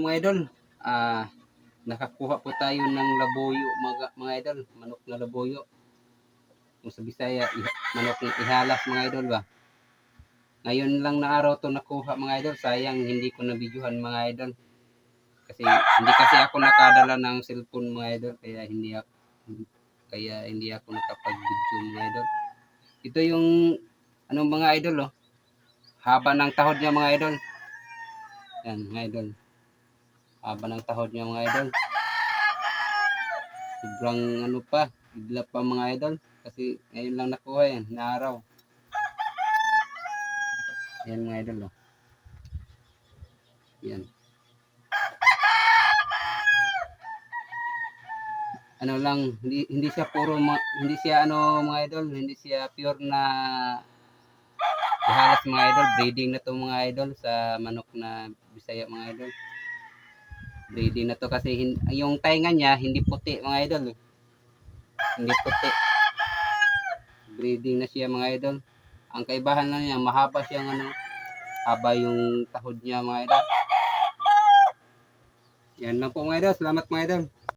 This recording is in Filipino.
mga idol, ah, nakakuha po tayo ng labuyo mga, mga idol, manok na labuyo. Kung sa Bisaya, manok na ihalas mga idol ba. Ngayon lang na araw to nakuha mga idol, sayang hindi ko na mga idol. Kasi hindi kasi ako nakadala ng cellphone mga idol, kaya hindi ako kaya hindi ako nakapag-video mga idol. Ito yung anong mga idol oh. Haba ng tahod niya mga idol. Yan mga idol. Haba ng tahod niya mga idol. Sobrang ano pa, bigla pa mga idol. Kasi ngayon lang nakuha yan, na araw. Yan mga idol oh. Yan. Ano lang, hindi, hindi siya puro, hindi siya ano mga idol, hindi siya pure na Ihalas mga idol, breeding na to mga idol sa manok na Bisaya mga idol. Breeding na to kasi yung tainga niya hindi puti mga idol. eh. Hindi puti. Breeding na siya mga idol. Ang kaibahan lang niya, mahaba siyang ano, haba yung tahod niya mga idol. Yan lang po mga idol. Salamat mga idol.